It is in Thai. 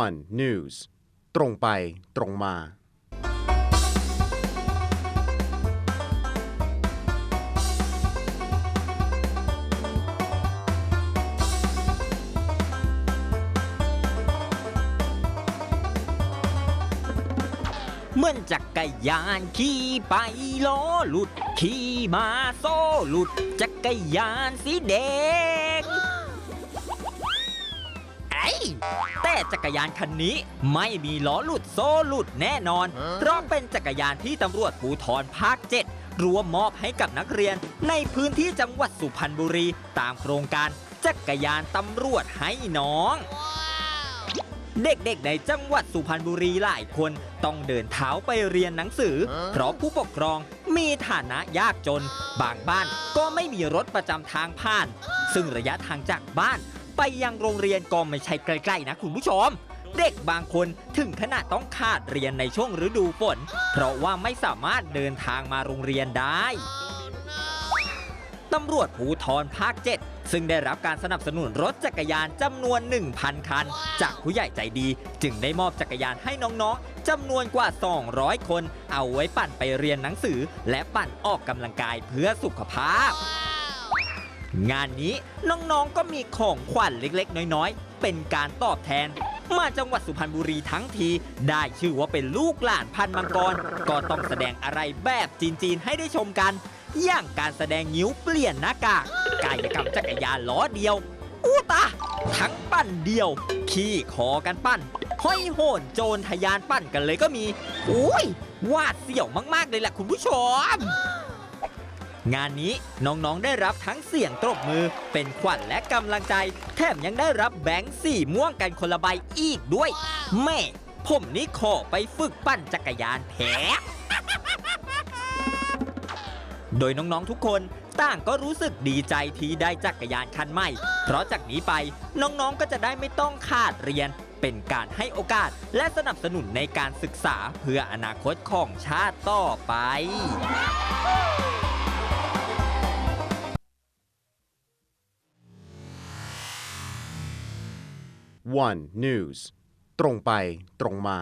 one news ตรงไปตรงมา เหมือนจักรยานขี่ไปล้อหลุด ขี่มาโซ่หลุด จักรยานสีแดง แต่จักรยานคันนี้ไม่มีล้อหลุดโซ่หลุดแน่นอน เพราะเป็นจักรยานที่ตำรวจภูธรภาค 7 รวมมอบให้กับนักเรียน ในพื้นที่จังหวัดสุพรรณบุรี ตามโครงการจักรยานตำรวจให้น้อง เด็กๆ ในจังหวัดสุพรรณบุรีหลายคนต้องเดินเท้าไปเรียนหนังสือ เพราะผู้ปกครองมีฐานะยากจน บางบ้านก็ไม่มีรถประจำทางผ่าน ซึ่งระยะทางจากบ้าน ไปยังโรงเรียนก็ไม่ใช่ใกล้ๆนะคุณผู้ชม เด็กบางคนถึงขนาดต้องขาดเรียนในช่วงฤดูฝน เพราะว่าไม่สามารถเดินทางมาโรงเรียนได้ตำรวจภูธรภาค 7 ซึ่งได้รับการสนับสนุนรถจักรยานจำนวน 1,000 คัน จากผู้ใหญ่ใจดี จึงได้มอบจักรยานให้น้องๆจำนวนกว่า 200 คน เอาไว้ปั่นไปเรียนหนังสือ และปั่นออกกำลังกายเพื่อสุขภาพ งานนี้น้องๆก็มีของขวัญเล็กๆ น้อยๆ เป็นการตอบแทน มาจังหวัดสุพรรณบุรีทั้งที ได้ชื่อว่าเป็นลูกหลานพันมังกร ก็ต้องแสดงอะไรแบบจีนๆ ให้ได้ชมกัน อย่างการแสดงนิ้วเปลี่ยนหน้ากากกายกรรมจักรยานล้อเดียวอู้ตา ทั้งปั่นเดียว ขี่คอกันปั่นห้อยโหนโจรทะยานปั่นกันเลยก็มีอุ้ยวาดเสี่ยวมากๆเลยแหละคุณผู้ชม งานนี้น้องๆได้รับทั้งเสียงตบมือ เป็นขวัญและกำลังใจ แถมยังได้รับแบงค์สีม่วงกันคนละใบอีกด้วย แม่ ผมนี่ขอไปฝึกปั่นจักรยานแท้โดยน้องๆทุกคนต่างก็รู้สึกดีใจที่ได้จักรยานคันใหม่ เพราะจากนี้ไปน้องๆก็จะได้ไม่ต้องขาดเรียน เป็นการให้โอกาส และสนับสนุนในการศึกษาเพื่ออนาคตของชาติต่อไป one news ตรงไปตรงมา